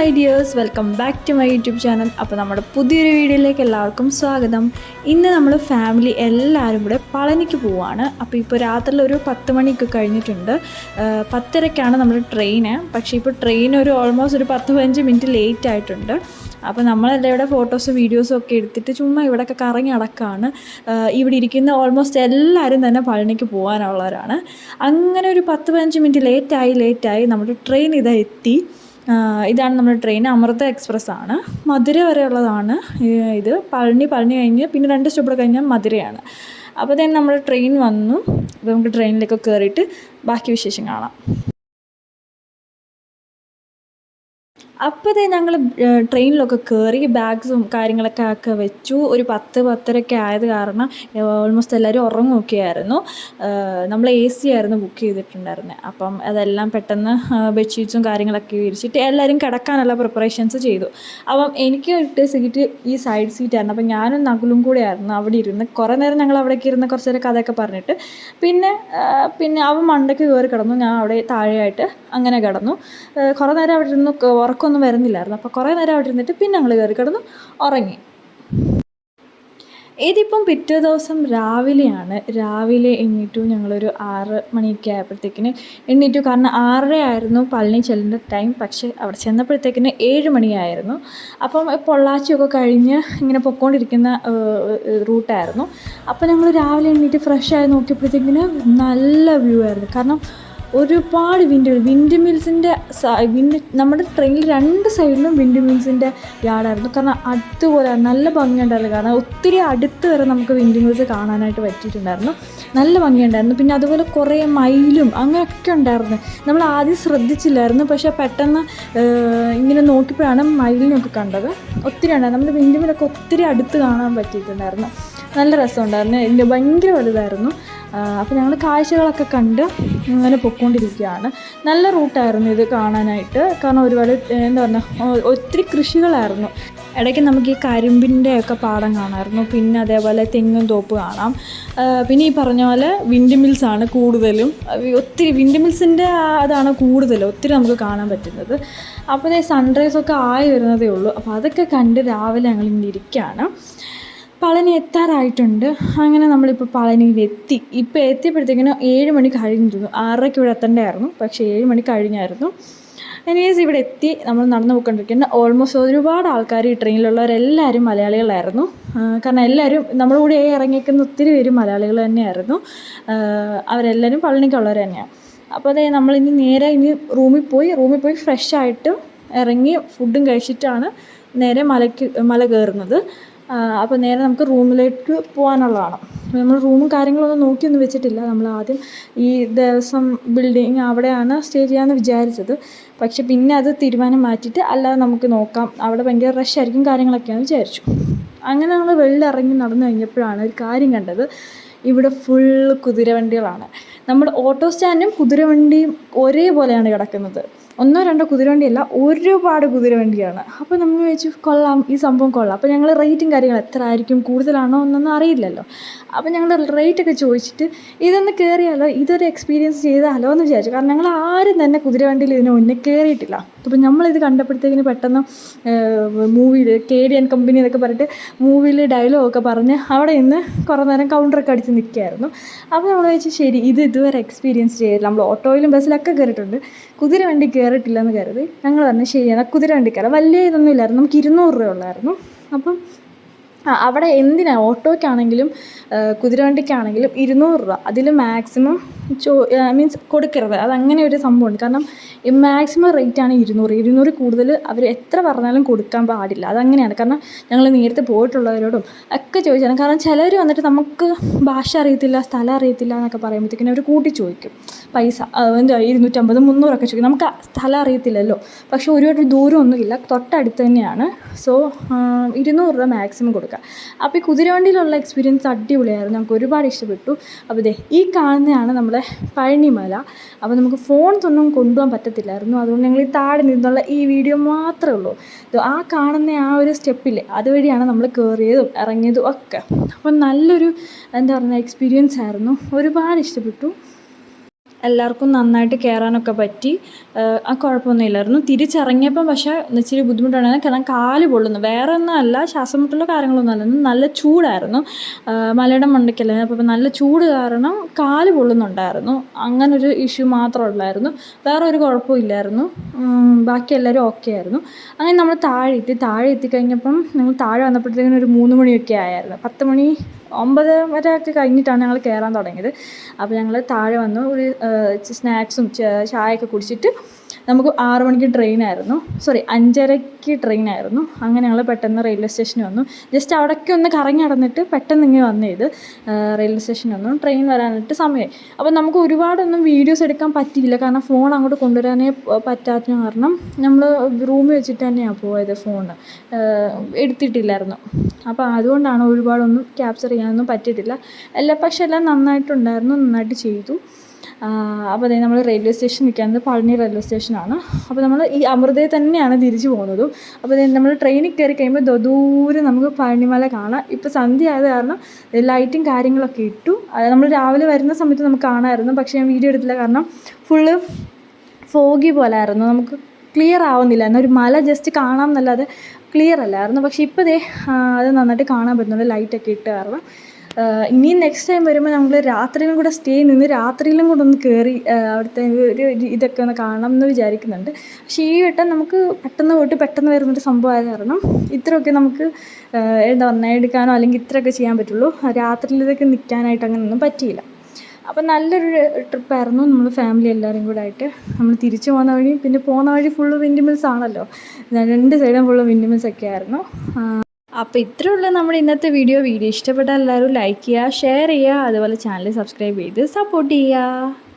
My dears welcome back to my YouTube channel. അപ്പോൾ നമ്മുടെ പുതിയൊരു വീഡിയോയിലേക്ക് എല്ലാവർക്കും സ്വാഗതം. ഇന്ന് നമ്മൾ ഫാമിലി എല്ലാവരും കൂടെ പളനിക്ക് പോവാണ്. അപ്പോൾ ഇപ്പോൾ രാത്രി ഒരു പത്ത് മണിയൊക്കെ കഴിഞ്ഞിട്ടുണ്ട്. പത്തരക്കാണ് നമ്മുടെ ട്രെയിന്. പക്ഷേ ഇപ്പോൾ ട്രെയിൻ ഒരു ഓൾമോസ്റ്റ് ഒരു പത്ത് പതിനഞ്ച് മിനിറ്റ് ലേറ്റ് ആയിട്ടുണ്ട്. അപ്പോൾ നമ്മളെല്ലാം ഇവിടെ ഫോട്ടോസും വീഡിയോസും ഒക്കെ എടുത്തിട്ട് ചുമ്മാ ഇവിടെയൊക്കെ കറങ്ങി അടക്കാണ് ഇവിടെ ഇരിക്കുന്ന ഓൾമോസ്റ്റ് എല്ലാവരും തന്നെ പളനിക്ക് പോകാനുള്ളവരാണ് അങ്ങനെ ഒരു പത്ത് പതിനഞ്ച് മിനിറ്റ് ലേറ്റായി ലേറ്റായി നമ്മുടെ ട്രെയിൻ ഇതാ എത്തി. ഇതാണ് നമ്മുടെ ട്രെയിൻ അമൃത എക്സ്പ്രസ് ആണ്. മധുര വരെയുള്ളതാണ് ഇത്. പളനി പളനി കഴിഞ്ഞ് പിന്നെ രണ്ട് സ്റ്റോപ്പ് കഴിഞ്ഞാൽ മധുരയാണ്. അപ്പോൾ തന്നെ നമ്മുടെ ട്രെയിൻ വന്നു. അപ്പോൾ നമുക്ക് ട്രെയിനിലേക്ക് കയറിയിട്ട് ബാക്കി വിശേഷം കാണാം. അപ്പോഴത്തേ ഞങ്ങൾ ട്രെയിനിലൊക്കെ കയറി ബാഗ്സും കാര്യങ്ങളൊക്കെ ഒക്കെ വെച്ചു. ഒരു പത്ത് പത്തരയൊക്കെ ആയത് കാരണം ഓൾമോസ്റ്റ് എല്ലാവരും ഉറങ്ങുമൊക്കെയായിരുന്നു നമ്മൾ എ സി ആയിരുന്നു ബുക്ക് ചെയ്തിട്ടുണ്ടായിരുന്നത് അപ്പം അതെല്ലാം പെട്ടെന്ന് ബെഡ്ഷീറ്റ്സും കാര്യങ്ങളൊക്കെ വിരിച്ചിട്ട് എല്ലാവരും കിടക്കാനുള്ള പ്രിപ്പറേഷൻസ് ചെയ്തു. അപ്പം എനിക്ക് കിട്ടിയ സീറ്റ് ഈ സൈഡ് സീറ്റായിരുന്നു അപ്പം ഞാനും നകുലും കൂടെ ആയിരുന്നു അവിടെ ഇരുന്ന്. കുറേ നേരം ഞങ്ങൾ അവിടേക്ക് ഇരുന്ന് കുറച്ച് നേരം കഥയൊക്കെ പറഞ്ഞിട്ട്. പിന്നെ പിന്നെ അവൻ മണ്ടയ്ക്ക് കയറി കിടന്നു. ഞാൻ അവിടെ താഴെയായിട്ട് അങ്ങനെ കിടന്നു. കുറേ നേരം അവിടെ ഇരുന്ന് ക- ഉറക്കമൊന്നും വരുന്നില്ലായിരുന്നു. അപ്പോൾ കുറേ നേരം അവിടെ ഇരുന്നിട്ട് പിന്നെ ഞങ്ങൾ കയറി കിടന്നു ഉറങ്ങി. ഇതിപ്പം പിറ്റേ ദിവസം രാവിലെയാണ്. രാവിലെ എണ്ണീറ്റു ഞങ്ങളൊരു ആറ് മണിയൊക്കെ ആയപ്പോഴത്തേക്കിന് എണ്ണീറ്റു കാരണം ആറര ആയിരുന്നു പളനി ചെല്ലേണ്ട ടൈം. പക്ഷേ അവിടെ ചെന്നപ്പോഴത്തേക്കിന് ഏഴ് മണിയായിരുന്നു. അപ്പം പൊള്ളാച്ചിയൊക്കെ കഴിഞ്ഞ് ഇങ്ങനെ പൊക്കോണ്ടിരിക്കുന്ന റൂട്ടായിരുന്നു. അപ്പോൾ ഞങ്ങൾ രാവിലെ എണ്ണീറ്റ് ഫ്രഷ് ആയി നോക്കിയപ്പോഴത്തേക്കിന് നല്ല വ്യൂ ആയിരുന്നു. കാരണം ഒരുപാട് വിൻഡ് വിൻഡ് മിൽസിന്റെ വിൻഡ് നമ്മുടെ ട്രെയിനിൽ രണ്ട് സൈഡിലും വിൻഡ് മിൽസിന്റെ യാർഡായിരുന്നു. കാരണം അതുപോലെ നല്ല ഭംഗിയുണ്ടായിരുന്നു. കാരണം ഒത്തിരി അടുത്ത് വരെ നമുക്ക് വിൻഡ് മിൽസ് കാണാനായിട്ട് പറ്റിയിട്ടുണ്ടായിരുന്നു. നല്ല ഭംഗിയുണ്ടായിരുന്നു. പിന്നെ അതുപോലെ കുറേ മൈലും അങ്ങനെയൊക്കെ ഉണ്ടായിരുന്നു. നമ്മൾ ആദ്യം ശ്രദ്ധിച്ചില്ലായിരുന്നു. പക്ഷേ പെട്ടെന്ന് ഇങ്ങനെ നോക്കിയപ്പോഴാണ് മയിലിനൊക്കെ കണ്ടത്. ഒത്തിരി ഉണ്ടായിരുന്നു. നമ്മുടെ വിൻഡ് മില്ലൊക്കെ ഒത്തിരി അടുത്ത് കാണാൻ പറ്റിയിട്ടുണ്ടായിരുന്നു. നല്ല രസമുണ്ടായിരുന്നു. ഭയങ്കര വലുതായിരുന്നു. അപ്പോൾ ഞങ്ങൾ കാഴ്ചകളൊക്കെ കണ്ട് അങ്ങനെ പൊയ്ക്കൊണ്ടിരിക്കുകയാണ് നല്ല റൂട്ടായിരുന്നു ഇത് കാണാനായിട്ട്. കാരണം ഒരുപാട് എന്താ പറയുക ഒത്തിരി കൃഷികളായിരുന്നു. ഇടയ്ക്ക് നമുക്ക് ഈ കരിമ്പിന്റെ ഒക്കെ പാടം കാണാമായിരുന്നു. പിന്നെ അതേപോലെ തെങ്ങും തോപ്പ് കാണാം. പിന്നെ ഈ പറഞ്ഞ പോലെ വിൻഡ് മിൽസാണ് കൂടുതലും. ഒത്തിരി വിൻഡ് മിൽസിന്റെ അതാണ് കൂടുതൽ ഒത്തിരി നമുക്ക് കാണാൻ പറ്റുന്നത്. അപ്പോൾ സൺറൈസ് ഒക്കെ ആയി വരുന്നതേ ഉള്ളൂ. അപ്പോൾ അതൊക്കെ കണ്ട് രാവിലെ ഞങ്ങൾ ഇങ്ങനെ ഇരിക്കുകയാണ്. പളനി എത്താറായിട്ടുണ്ട്. അങ്ങനെ നമ്മളിപ്പോൾ പളനിയിൽ എത്തി ഇപ്പോൾ എത്തിയപ്പോഴത്തേക്കിനും ഏഴ് മണി കഴിഞ്ഞിരുന്നു. ആറരയ്ക്ക് ഇവിടെ എത്തേണ്ടതായിരുന്നു പക്ഷേ ഏഴ് മണി കഴിഞ്ഞായിരുന്നു. എനിവേസ് ഇവിടെ എത്തി. നമ്മൾ നടന്നു പോയിക്കൊണ്ടിരിക്കുന്ന ഓൾമോസ്റ്റ് ഒരുപാട് ആൾക്കാർ ഈ ട്രെയിനിലുള്ളവരെല്ലാവരും മലയാളികളായിരുന്നു. കാരണം എല്ലാവരും നമ്മുടെ കൂടെ ഇറങ്ങിയിരിക്കുന്ന ഒത്തിരി പേര് മലയാളികൾ തന്നെയായിരുന്നു. അവരെല്ലാവരും പളനിക്കുള്ളവർ തന്നെയാണ് അപ്പോൾ അതേ നമ്മളിനി നേരെ ഇനി റൂമിൽ പോയി റൂമിൽ പോയി ഫ്രഷ് ആയിട്ട് ഇറങ്ങി ഫുഡും കഴിച്ചിട്ടാണ് നേരെ മലയ്ക്ക് മല കയറുന്നത്. അപ്പോൾ നേരെ നമുക്ക് റൂമിലേക്ക് പോകാനുള്ളതാണ്. നമ്മൾ റൂമും കാര്യങ്ങളൊന്നും നോക്കിയൊന്നും വെച്ചിട്ടില്ല. നമ്മൾ ആദ്യം ഈ ദേവസ്വം ബിൽഡിങ് അവിടെയാണ് സ്റ്റേ ചെയ്യാമെന്ന് വിചാരിച്ചത്. പക്ഷെ പിന്നെ അത് തീരുമാനം മാറ്റിയിട്ട് അല്ലാതെ നമുക്ക് നോക്കാം. അവിടെ ഭയങ്കര റഷ് ആയിരിക്കും കാര്യങ്ങളൊക്കെയാണ് വിചാരിച്ചു. അങ്ങനെ നമ്മൾ വെള്ളിറങ്ങി നടന്നു കഴിഞ്ഞപ്പോഴാണ് ഒരു കാര്യം കണ്ടത്. ഇവിടെ ഫുള്ള് കുതിരവണ്ടികളാണ്. നമ്മുടെ ഓട്ടോ സ്റ്റാൻഡും കുതിരവണ്ടിയും ഒരേപോലെയാണ് കിടക്കുന്നത്. ഒന്നോ രണ്ടോ കുതിരവണ്ടിയല്ല ഒരുപാട് കുതിരവണ്ടിയാണ്. അപ്പോൾ നമ്മൾ ചോദിച്ചു കൊള്ളാം ഈ സംഭവം കൊള്ളാം. അപ്പോൾ ഞങ്ങൾ റേറ്റും കാര്യങ്ങൾ എത്ര ആയിരിക്കും കൂടുതലാണോ എന്നൊന്നും അറിയില്ലല്ലോ. അപ്പോൾ ഞങ്ങൾ റേറ്റൊക്കെ ചോദിച്ചിട്ട് ഇതൊന്ന് കയറിയാലോ ഇതൊരു എക്സ്പീരിയൻസ് ചെയ്താലോ? എന്ന് വിചാരിച്ചു. കാരണം ഞങ്ങൾ ആരും തന്നെ കുതിരവണ്ടിയിൽ ഇതിന് മുന്നേ കയറിയിട്ടില്ല അപ്പോൾ നമ്മളിത് കണ്ടപ്പോഴത്തേക്കിന് പെട്ടെന്ന് മൂവിയിൽ കെ ഡി എൻ കമ്പനി എന്നൊക്കെ പറഞ്ഞിട്ട് മൂവിയിൽ ഡയലോഗൊക്കെ പറഞ്ഞ് അവിടെ നിന്ന് കുറേ നേരം കൗണ്ടറൊക്കെ അടിച്ച് നിൽക്കുകയായിരുന്നു അപ്പോൾ നമ്മൾ ചോദിച്ചു ശരി ഇത് ഇത് ഇതുവരെ എക്സ്പീരിയൻസ് ചെയ്തില്ല നമ്മൾ ഓട്ടോയിലും ബസ്സിലൊക്കെ കയറിയിട്ടുണ്ട് കുതിര വണ്ടി കയറിയിട്ടില്ലെന്ന് കരുതി ഞങ്ങൾ പറഞ്ഞു ശരിയാണ്. കുതിര വണ്ടി കയറാം വലിയ ഇതൊന്നും ഇല്ലായിരുന്നു നമുക്ക് ഇരുന്നൂറ് രൂപ ഉള്ളായിരുന്നു. അപ്പം അവിടെ എന്തിനാണ് ഓട്ടോയ്ക്കാണെങ്കിലും കുതിരവണ്ടിക്കാണെങ്കിലും ഇരുന്നൂറ് രൂപ. അതിൽ മാക്സിമം ചോ മീൻസ് കൊടുക്കരുത്. അതങ്ങനെ ഒരു സംഭവമുണ്ട്. കാരണം മാക്സിമം റേറ്റാണ് ഇരുന്നൂറ്. ഇരുന്നൂറ് കൂടുതൽ അവർ എത്ര പറഞ്ഞാലും കൊടുക്കാൻ പാടില്ല. അതങ്ങനെയാണ്. കാരണം ഞങ്ങൾ നേരത്തെ പോയിട്ടുള്ളവരോടും ഒക്കെ ചോദിച്ചാണ്. കാരണം ചിലർ വന്നിട്ട് നമുക്ക് ഭാഷ അറിയത്തില്ല സ്ഥലം അറിയത്തില്ല എന്നൊക്കെ പറയുമ്പോഴത്തേക്കിനും അവർ കൂട്ടി ചോദിക്കും. പൈസ എന്താ ഇരുന്നൂറ്റമ്പത് മുന്നൂറൊക്കെ ചോദിക്കും. നമുക്ക് സ്ഥലം അറിയത്തില്ലല്ലോ. പക്ഷേ ഒരുപാട് ദൂരമൊന്നുമില്ല. തൊട്ടടുത്ത് തന്നെയാണ്. സോ ഇരുന്നൂറ് രൂപ മാക്സിമം കൊടുക്കുക അപ്പോൾ ഈ കുതിരവണ്ടിയിലുള്ള എക്സ്പീരിയൻസ് അടിപൊളിയായിരുന്നു. നമുക്ക് ഒരുപാട് ഇഷ്ടപ്പെട്ടു. അപ്പോൾ ഇതേ ഈ കാണുന്നതാണ് നമ്മുടെ പഴനിമല. അപ്പോൾ നമുക്ക് ഫോൺ തൊന്നും കൊണ്ടുപോകാൻ പറ്റത്തില്ലായിരുന്നു. അതുകൊണ്ട് ഞങ്ങൾ ഈ താഴെ നിന്നുള്ള ഈ വീഡിയോ മാത്രമേ ഉള്ളൂ. ആ കാണുന്ന ആ ഒരു സ്റ്റെപ്പിൽ അതുവഴിയാണ് നമ്മൾ കയറിയതും ഇറങ്ങിയതും ഒക്കെ. അപ്പോൾ നല്ലൊരു എന്താ പറയുക എക്സ്പീരിയൻസ് ആയിരുന്നു. ഒരുപാട് ഇഷ്ടപ്പെട്ടു. എല്ലാവർക്കും നന്നായിട്ട് കയറാനൊക്കെ പറ്റി. ആ കുഴപ്പമൊന്നുമില്ലായിരുന്നു. തിരിച്ചിറങ്ങിയപ്പം പക്ഷേ ഇച്ചിരി ബുദ്ധിമുട്ടുണ്ടായിരുന്നു. കാരണം കാൽ പൊള്ളുന്നു. വേറെ ഒന്നും അല്ല. ശ്വാസം കാര്യങ്ങളൊന്നും അല്ലായിരുന്നു നല്ല ചൂടായിരുന്നു. മലയുടെ മണ്ടയ്ക്കല്ലായിരുന്നു അപ്പോൾ നല്ല ചൂട് കാരണം കാൽ പൊള്ളുന്നുണ്ടായിരുന്നു. അങ്ങനൊരു ഇഷ്യൂ മാത്രം ഉള്ളായിരുന്നു. വേറെ ഒരു കുഴപ്പവും ഇല്ലായിരുന്നു. ബാക്കി എല്ലാവരും ഓക്കെ ആയിരുന്നു. അങ്ങനെ നമ്മൾ താഴെ എത്തി. താഴെ എത്തിക്കഴിഞ്ഞപ്പം ഞങ്ങൾ താഴെ വന്നപ്പോഴത്തേക്കിനും ഒരു മൂന്ന് മണിയൊക്കെ ആയായിരുന്നു. പത്ത് മണി ഒമ്പത് മറ്റൊക്കെ കഴിഞ്ഞിട്ടാണ് ഞങ്ങൾ കയറാൻ തുടങ്ങിയത്. അപ്പോൾ ഞങ്ങൾ താഴെ വന്നു ഒരു സ്നാക്സും ചായയൊക്കെ കുടിച്ചിട്ട് നമുക്ക് ആറു മണിക്ക് ട്രെയിൻ ആയിരുന്നു സോറി അഞ്ചരയ്ക്ക് ട്രെയിനായിരുന്നു. അങ്ങനെ ഞങ്ങൾ പെട്ടെന്ന് റെയിൽവേ സ്റ്റേഷനിൽ വന്നു. ജസ്റ്റ് അവിടേക്ക് ഒന്ന് കറങ്ങി നടന്നിട്ട് പെട്ടെന്ന് ഇങ്ങനെ വന്നു ഇത്. റെയിൽവേ സ്റ്റേഷനിൽ വന്നു. ട്രെയിൻ വരാനായിട്ട് സമയമായി അപ്പോൾ നമുക്ക് ഒരുപാടൊന്നും വീഡിയോസ് എടുക്കാൻ പറ്റിയില്ല. കാരണം ഫോൺ അങ്ങോട്ട് കൊണ്ടുവരാനേ പറ്റാത്ത കാരണം നമ്മൾ റൂമിൽ വെച്ചിട്ട് തന്നെയാണ് പോയത് ഫോൺ എടുത്തിട്ടില്ലായിരുന്നു. അപ്പോൾ അതുകൊണ്ടാണ് ഒരുപാടൊന്നും ക്യാപ്ചർ ചെയ്യാനൊന്നും പറ്റിയിട്ടില്ല. എല്ലാ പക്ഷേ എല്ലാം നന്നായിട്ടുണ്ടായിരുന്നു. നന്നായിട്ട് ചെയ്തു. അപ്പോൾ അതേ നമ്മൾ റെയിൽവേ സ്റ്റേഷൻ നിൽക്കുന്നത് പഴനി റെയിൽവേ സ്റ്റേഷനാണ് അപ്പോൾ നമ്മൾ ഈ അമൃതയിൽ തന്നെയാണ് തിരിച്ചു പോകുന്നതും. അപ്പോൾ നമ്മൾ ട്രെയിനിൽ കയറി കഴിയുമ്പോൾ ദൂരെ നമുക്ക് പഴനിമല കാണാം. ഇപ്പോൾ സന്ധ്യ ആയത് കാരണം ലൈറ്റും കാര്യങ്ങളൊക്കെ ഇട്ടു. നമ്മൾ രാവിലെ വരുന്ന സമയത്ത് നമുക്ക് കാണാമായിരുന്നു. പക്ഷേ ഞാൻ വീഡിയോ എടുത്തില്ല കാരണം ഫുള്ള് ഫോഗി പോലെ ആയിരുന്നു നമുക്ക് ക്ലിയർ ആവുന്നില്ല. എന്നാൽ ഒരു മല ജസ്റ്റ് കാണാം എന്നല്ലാതെ ക്ലിയർ അല്ലായിരുന്നു. പക്ഷേ ഇപ്പോൾ ദേ അത് നന്നായിട്ട് കാണാൻ പറ്റുന്നുണ്ട്. ലൈറ്റൊക്കെ ഇട്ട് കാരണം. ഇനിയും നെക്സ്റ്റ് ടൈം വരുമ്പോൾ നമ്മൾ രാത്രിയിലും കൂടെ സ്റ്റേ നിന്ന് രാത്രിയിലും കൂടെ ഒന്ന് കയറി അവിടുത്തെ ഒരു ഇതൊക്കെ ഒന്ന് കാണണം എന്ന് വിചാരിക്കുന്നുണ്ട്. പക്ഷേ ഈ വട്ടം നമുക്ക് പെട്ടെന്ന് പോയിട്ട് പെട്ടെന്ന് വരുന്നൊരു സംഭവമായത് കാരണം ഇത്രയൊക്കെ നമുക്ക് എന്താ പറഞ്ഞാൽ എടുക്കാനോ അല്ലെങ്കിൽ ഇത്രയൊക്കെ ചെയ്യാൻ പറ്റുള്ളൂ. രാത്രിയിലൊക്കെ നിൽക്കാനായിട്ട് അങ്ങനെയൊന്നും പറ്റിയില്ല. അപ്പം നല്ലൊരു ട്രിപ്പായിരുന്നു നമ്മൾ ഫാമിലി എല്ലാവരും കൂടെ ആയിട്ട്. നമ്മൾ തിരിച്ചു പോകുന്ന വഴി പിന്നെ പോകുന്ന വഴി ഫുള്ള് വിൻഡിമിൽസ് ആണല്ലോ. രണ്ട് സൈഡും ഫുള്ള് വിൻഡിമിൽസ് ഒക്കെ ആയിരുന്നു. അപ്പോൾ ഇത്രയുള്ള നമ്മുടെ ഇന്നത്തെ വീഡിയോ. വീഡിയോ ഇഷ്ടപ്പെട്ടാൽ എല്ലാവരും ലൈക്ക് ചെയ്യുക ഷെയർ ചെയ്യുക അതുപോലെ ചാനൽ സബ്സ്ക്രൈബ് ചെയ്ത് സപ്പോർട്ട് ചെയ്യുക.